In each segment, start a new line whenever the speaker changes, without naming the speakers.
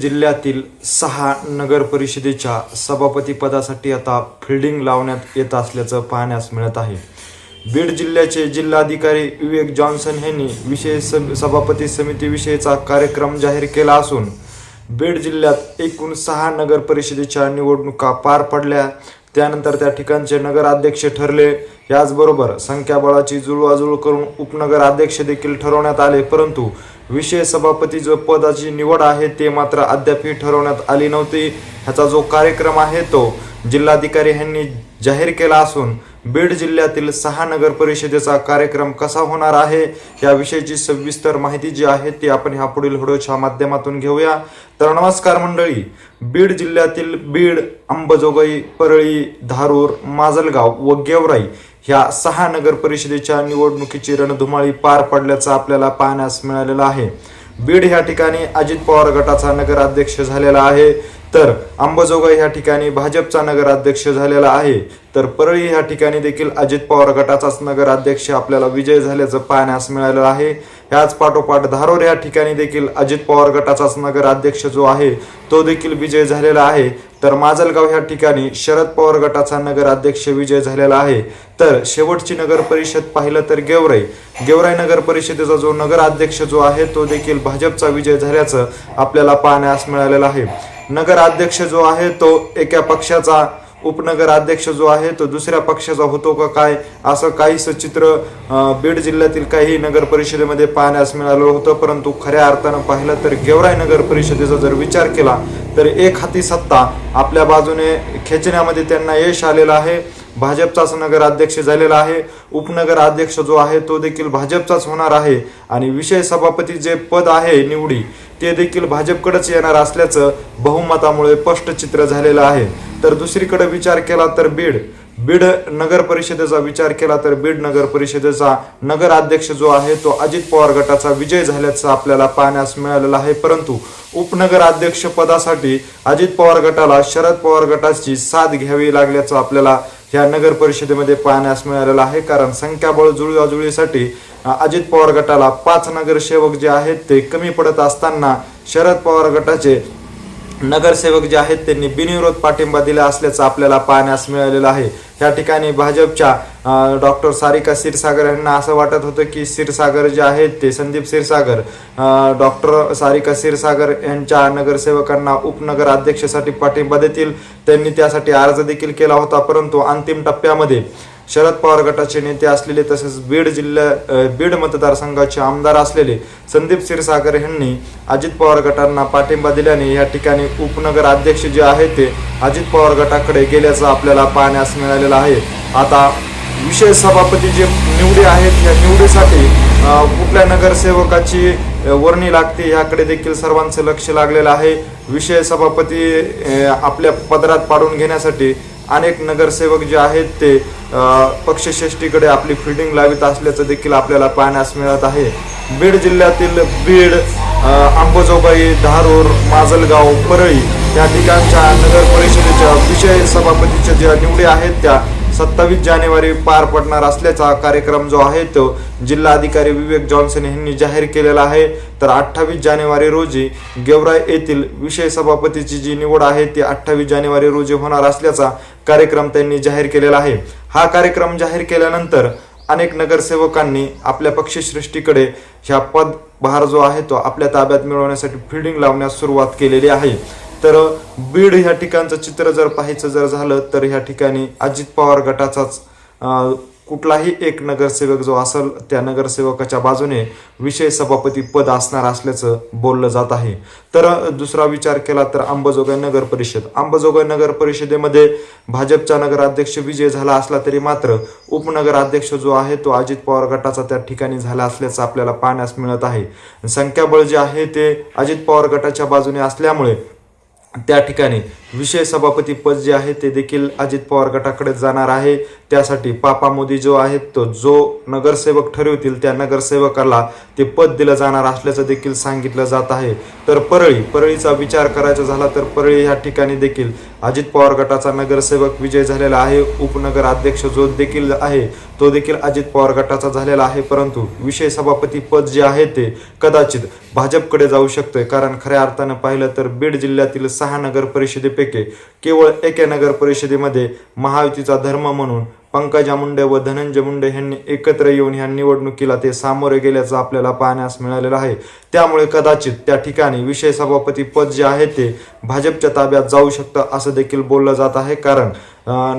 जिल्ह्यातील सहा नगर परिषदेच्या सभापती पदासाठी आता फिल्डिंग लावण्यात येत असल्याचं पाहण्यास मिळत आहे. बीड जिल्ह्याचे जिल्हाधिकारी विवेक जॉन्सन यांनी विषय सभापती समितीविषयीचा कार्यक्रम जाहीर केला असून बीड जिल्ह्यात एकूण सहा नगर परिषदेच्या निवडणुका पार पडल्या. त्यानंतर त्या ठिकाणचे नगराध्यक्ष ठरले. याचबरोबर संख्याबळाची जुळवाजुळव करून उपनगराध्यक्ष देखील ठरवण्यात आले. परंतु विषय सभापती जो पदाची निवड आहे ते मात्र अद्यापही ठरवण्यात आली नव्हती. ह्याचा जो कार्यक्रम आहे तो जिल्हाधिकारी यांनी जाहीर केला असून बीड जिल्ह्यातील सहा नगर परिषदेचा कार्यक्रम कसा होणार आहे याविषयीची सविस्तर माहिती जी आहे ती आपण ह्या पुढील व्हिडिओच्या माध्यमातून घेऊया. तर नमस्कार मंडळी बीड जिल्ह्यातील बीड अंबजोगाई परळी धारूर माजलगाव व गेवराई ह्या सहा नगर परिषदेच्या निवडणुकीची रणधुमाळी पार पडल्याचं आपल्याला पाहण्यास मिळालेलं आहे. बीड ह्या ठिकाणी अजित पवार गटाचा नगराध्यक्ष झालेला आहे. तर अंबजोगाई ह्या ठिकाणी भाजपचा नगराध्यक्ष झालेला आहे. तर परळी ह्या ठिकाणी देखील अजित पवार गटाचाच नगराध्यक्ष आपल्याला विजय झाल्याचं पाहण्यास मिळालं आहे. ह्याच पाठोपाठ धारोर या ठिकाणी देखील अजित पवार गटाचाच नगराध्यक्ष जो आहे तो देखील विजय झालेला आहे. तर माजलगाव ह्या ठिकाणी शरद पवार गटाचा नगराध्यक्ष विजय झालेला आहे. तर शेवटची नगर परिषद पाहिलं तर गेवराई. गेवराई नगर परिषदेचा जो नगराध्यक्ष जो आहे तो देखील भाजपचा विजय झाल्याचं आपल्याला पाहण्यास मिळालेलं आहे. नगराध्यक्ष जो आहे तो एका पक्षाचा उपनगराध्यक्ष जो आहे तो दुसऱ्या पक्षाचा होतो का काय असं काहीसं चित्र बीड जिल्ह्यातील काही नगर परिषदेमध्ये पाहण्यास मिळालं होतं. परंतु खऱ्या अर्थानं पाहिलं तर गेवराई नगर परिषदेचा जर विचार केला तर एक हाती सत्ता आपल्या बाजूने खेचण्यामध्ये त्यांना यश आलेलं आहे. भाजपचाच नगराध्यक्ष झालेला आहे. उपनगराध्यक्ष जो आहे तो देखील भाजपचाच होणार आहे. आणि विषय सभापती जे पद आहे निवडी ते देखील भाजपकडेच येणार असल्याचं बहुमतामुळे स्पष्ट चित्र झालेलं आहे. तर दुसरीकडे विचार केला तर बीड बीड नगर परिषदेचा विचार केला तर बीड नगर परिषदेचा नगराध्यक्ष जो आहे तो अजित पवार गटाचा विजय झाल्याचं आपल्याला पाहण्यास मिळालेलं आहे. परंतु उपनगर अध्यक्ष पदासाठी अजित पवार गटाला शरद पवार गटाची साथ घ्यावी लागल्याचं आपल्याला ह्या नगर परिषदेमध्ये पाहण्यास मिळालेलं आहे. कारण संख्याबळ जुळवाजुळीसाठी अजित पवार गटाला पाच नगरसेवक जे आहेत ते कमी पडत असताना शरद पवार गटाचे नगरसेवक जे आहेत त्यांनी बिनविरोध पाठिंबा दिला असल्याचं आपल्याला पाहण्यास मिळालेलं आहे. या ठिकाणी भाजपच्या डॉक्टर सारिका क्षीरसागर यांना असं वाटत होतं की क्षीरसागर जे आहेत ते संदीप क्षीरसागर डॉक्टर सारिका क्षीरसागर यांच्या नगरसेवकांना उपनगर अध्यक्षासाठी पाठिंबा देतील. त्यांनी त्यासाठी अर्ज देखील केला होता परंतु अंतिम टप्प्यामध्ये शरद पवार गटाचे नेते असलेले तसेच बीड जिल्ह्या बीड मतदारसंघाचे आमदार असलेले संदीप क्षीरसागर यांनी अजित पवार गटांना पाठिंबा दिल्याने या ठिकाणी उपनगर अध्यक्ष जे आहेत ते अजित पवार गटाकडे गेल्याचं आपल्याला पाहण्यास मिळालेलं आहे. आता विषय सभापती जे निवडी आहेत या निवडीसाठी कुठल्या नगरसेवकाची वर्णी लागते याकडे देखील सर्वांचं लक्ष लागलेलं आहे. विषय सभापती आपल्या पदरात पाडून घेण्यासाठी अनेक नगरसेवक जे आहेत ते पक्षश्रेष्ठीकडे आपली फिल्डिंग लावित असल्याचं देखील आपल्याला पाहण्यास मिळत आहे. बीड जिल्ह्यातील बीड अ, धारूर माजलगाव परळी या ठिकाणच्या नगर परिषदेच्या विषय सभापतीच्या ज्या निवडी आहेत त्या सत्तावीस जानेवारी पार पडणार असल्याचा कार्यक्रम जो आहे तो जिल्हाधिकारी विवेक जॉन्सन यांनी जाहीर केलेला आहे. तर अठ्ठावीस जानेवारी रोजी गेवराई येथील विषय सभापतीची जी निवड आहे ती अठ्ठावीस जानेवारी रोजी होणार असल्याचा कार्यक्रम त्यांनी जाहीर केलेला आहे. हा कार्यक्रम जाहीर केल्यानंतर अनेक नगरसेवकांनी आपल्या पक्षश्रेष्ठीकडे ह्या पदभार जो आहे तो आपल्या ताब्यात मिळवण्यासाठी फिल्डिंग लावण्यास सुरुवात केलेली आहे. तर बीड ह्या ठिकाणचं चित्र जर पाहायचं जर झालं तर ह्या ठिकाणी अजित पवार गटाचाच कुठलाही एक नगरसेवक जो असेल त्या नगरसेवकाच्या बाजूने विषय सभापती पद असणार असल्याचं बोललं जात आहे. तर दुसरा विचार केला तर अंबजोगाई नगर परिषद. अंबजोगाई नगर परिषदेमध्ये भाजपचा नगराध्यक्ष विजय झाला असला तरी मात्र उपनगराध्यक्ष जो आहे तो अजित पवार गटाचा त्या ठिकाणी झाला असल्याचं आपल्याला पाहण्यास मिळत आहे. संख्याबळ जे आहे ते अजित पवार गटाच्या बाजूने असल्यामुळे त्या ठिकाणी विषय सभापती पद जे आहे ते देखील अजित पवार गटाकडे जाणार आहे. त्यासाठी पापा मोदी जो आहे तो जो नगरसेवक ठरवतील त्या नगरसेवकाला ते पद दिलं जाणार असल्याचं देखील सांगितलं जात आहे. तर परळी परळीचा विचार करायचा झाला तर परळी ह्या ठिकाणी देखील अजित पवार गटाचा नगरसेवक विजय झालेला आहे. उपनगर अध्यक्ष जो देखील आहे तो देखील अजित पवार गटाचा झालेला आहे. परंतु विषय सभापती पद जे आहे ते कदाचित भाजपकडे जाऊ शकतोय. कारण खऱ्या अर्थानं पाहिलं तर बीड जिल्ह्यातील सहा नगर परिषदे परिषदेपैकी केवळ एका नगर परिषदेमध्ये महायुतीचा धर्म म्हणून पंकजा मुंडे व धनंजय मुंडे यांनी एकत्र येऊन ह्या निवडणुकीला ते सामोरे गेल्याचं आपल्याला पाहण्यास मिळालेलं आहे. त्यामुळे कदाचित त्या ठिकाणी विषय सभापती पद जे आहे ते भाजपच्या ताब्यात जाऊ शकतं असं देखील बोललं जात आहे. कारण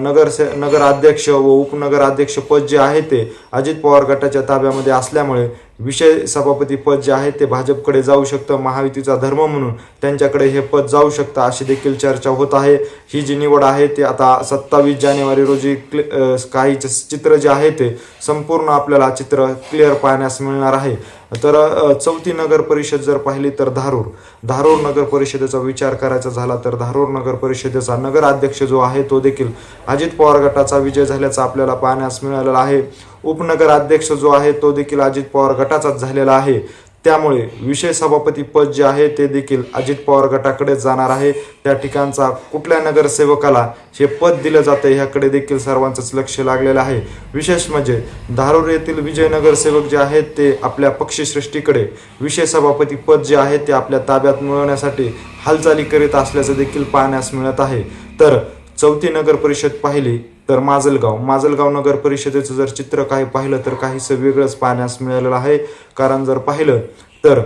नगरसे नगराध्यक्ष व उपनगराध्यक्ष पद जे आहे ते अजित पवार गटाच्या ताब्यामध्ये असल्यामुळे विषय सभापती पद जे आहे ते भाजपकडे जाऊ शकतं. महायुतीचा धर्म म्हणून त्यांच्याकडे हे पद जाऊ शकतं अशी देखील चर्चा होत आहे. ही जी निवड आहे ते आता सत्तावीस जानेवारी रोजी क्लि- काही चित्र जे आहे ते संपूर्ण आपल्याला चित्र क्लिअर पाहण्यास मिळणार आहे. तर चौथी नगर परिषद जर पाहिली तर धारूर. धारूर नगर परिषदेचा विचार करायचा झाला तर धारूर नगर परिषदेचा नगराध्यक्ष जो आहे तो देखील अजित पवार गटाचा विजय झाल्याचा आपल्याला पाहण्यास मिळालेला आहे. उपनगराध्यक्ष जो आहे तो देखील अजित पवार गटाचाच झालेला आहे. त्यामुळे विषय सभापती पद जे आहे ते देखील अजित पवार गटाकडे जाणार आहे. त्या ठिकाणचा कुठल्या नगरसेवकाला हे पद दिलं जातं ह्याकडे देखील सर्वांचंच लक्ष लागलेलं आहे. विशेष म्हणजे धारूर येथील विजय नगरसेवक जे आहेत ते आपल्या पक्षश्रेष्ठीकडे विषय सभापती पद जे आहे ते आपल्या ताब्यात मिळवण्यासाठी हालचाली करीत असल्याचं देखील पाहण्यास मिळत आहे. तर चौथी नगर परिषद पाहिली तर माजलगाव. माजलगाव नगर परिषदेचं जर चित्र काही पाहिलं तर काहीसं वेगळंच पाहण्यास मिळालेलं आहे. कारण जर पाहिलं तर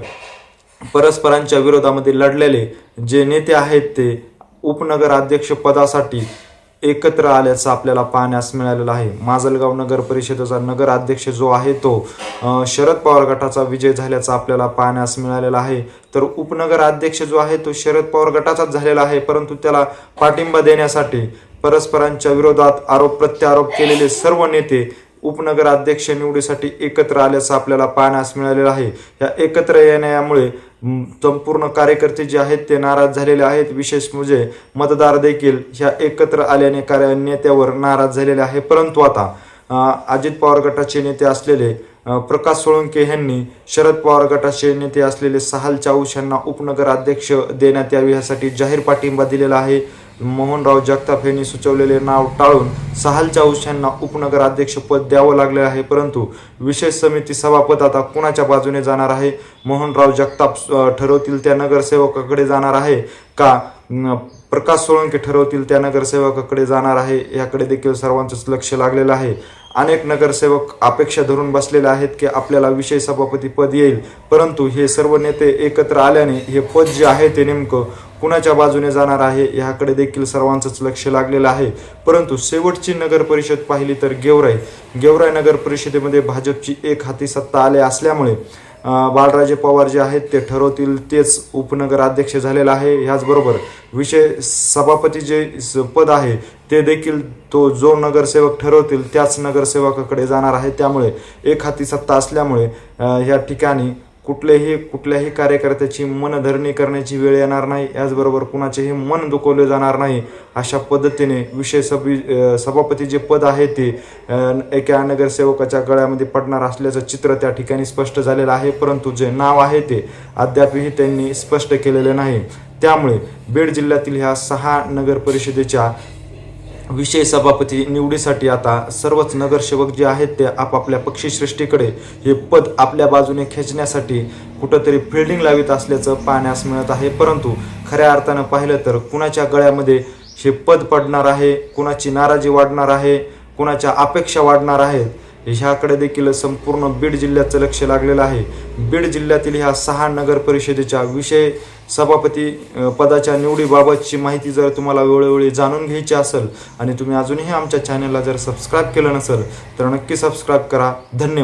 परस्परांच्या विरोधामध्ये लढलेले जे नेते आहेत ते उपनगर अध्यक्ष पदासाठी एकत्र आल्याचं आपल्याला पाहण्यास मिळालेलं आहे. माजलगाव नगर परिषदेचा नगर अध्यक्ष जो आहे तो शरद पवार गटाचा विजय झाल्याचा आपल्याला पाहण्यास मिळालेला आहे. तर उपनगर अध्यक्ष जो आहे तो शरद पवार गटाचाच झालेला आहे परंतु त्याला पाठिंबा देण्यासाठी परस्परांच्या विरोधात आरोप प्रत्यारोप केलेले सर्व नेते उपनगराध्यक्ष निवडीसाठी एकत्र आल्याचं आपल्याला पाहण्यास मिळालेलं आहे. या एकत्र येण्यामुळे संपूर्ण कार्यकर्ते जे आहेत ते नाराज झालेले आहेत. विशेष म्हणजे मतदार देखील ह्या एकत्र आल्याने कार्य नेत्यावर नाराज झालेले आहे. परंतु आता अजित पवार गटाचे नेते असलेले प्रकाश सोळंके यांनी शरद पवार गटाचे नेते असलेले सहाल चाऊश यांना उपनगर अध्यक्ष देण्यात यावे यासाठी जाहीर पाठिंबा दिलेला आहे. मोहनराव जगताप यांनी सुचवलेले नाव टाळून सहालच्या चाऊश यांना उपनगर द्यावं लागले आहे. परंतु विशेष समिती सभापद आता कुणाच्या बाजूने जाणार आहे? मोहनराव जगताप ठरवतील त्या नगरसेवकाकडे जाणार आहे का? प्रकाश सोळंके ठरवतील त्या नगरसेवकाकडे जाणार आहे? याकडे देखील सर्वांचंच लक्ष लागलेलं आहे. अनेक नगरसेवक अपेक्षा धरून बसलेले आहेत की आपल्याला विषय सभापती पद येईल. परंतु हे सर्व नेते एकत्र आल्याने हे पद जे आहे ते नेमकं कुणाच्या बाजूने जाणार आहे ह्याकडे देखील सर्वांचंच लक्ष लागलेलं आहे. परंतु शेवटची नगर परिषद पाहिली तर गेवराई. गेवराई नगर परिषदेमध्ये भाजपची एक हाती सत्ता आले असल्यामुळे बाळराजे पवार जे आहेत ते ठरवतील तेच उपनगर अध्यक्ष झालेला आहे. ह्याचबरोबर विषय सभापती जे स- पद आहे ते देखील तो जो नगरसेवक ठरवतील त्याच नगरसेवकाकडे जाणार आहे. त्यामुळे एक हाती सत्ता असल्यामुळे ह्या या ठिकाणी कुठलेही कुठल्याही कार्यकर्त्याची मनधरणी करण्याची वेळ येणार नाही. याचबरोबर कुणाचेही मन दुखवले जाणार नाही अशा पद्धतीने विषय सभी सभापती जे पद आहे ते एका नगरसेवकाच्या गळ्यामध्ये पडणार असल्याचं चित्र त्या ठिकाणी स्पष्ट झालेलं आहे. परंतु जे नाव आहे ते अद्यापही त्यांनी स्पष्ट केलेले नाही. त्यामुळे बीड जिल्ह्यातील ह्या सहा नगर परिषदेच्या विषय सभापती निवडीसाठी आता सर्वच नगरसेवक जे आहेत ते आपापल्या पक्षीसृष्टीकडे हे पद आपल्या बाजूने खेचण्यासाठी कुठंतरी फिल्डिंग लावित असल्याचं पाहण्यास मिळत आहे. परंतु खऱ्या अर्थानं पाहिलं तर कुणाच्या गळ्यामध्ये हे पद पडणार आहे कुणाची नाराजी वाढणार आहे कुणाच्या अपेक्षा वाढणार आहेत ह्याकडे देखील संपूर्ण बीड जिल्ह्याचं लक्ष लागलेलं आहे. बीड जिल्ह्यातील ह्या सहा नगर परिषदेच्या विषय सभापती पदाच्या निवडीबाबतची माहिती जर तुम्हाला वेळोवेळी जाणून घ्यायची असेल आणि तुम्ही अजूनही आमच्या चॅनलला जर सबस्क्राईब केलं नसेल तर नक्की सबस्क्राईब करा. धन्यवाद.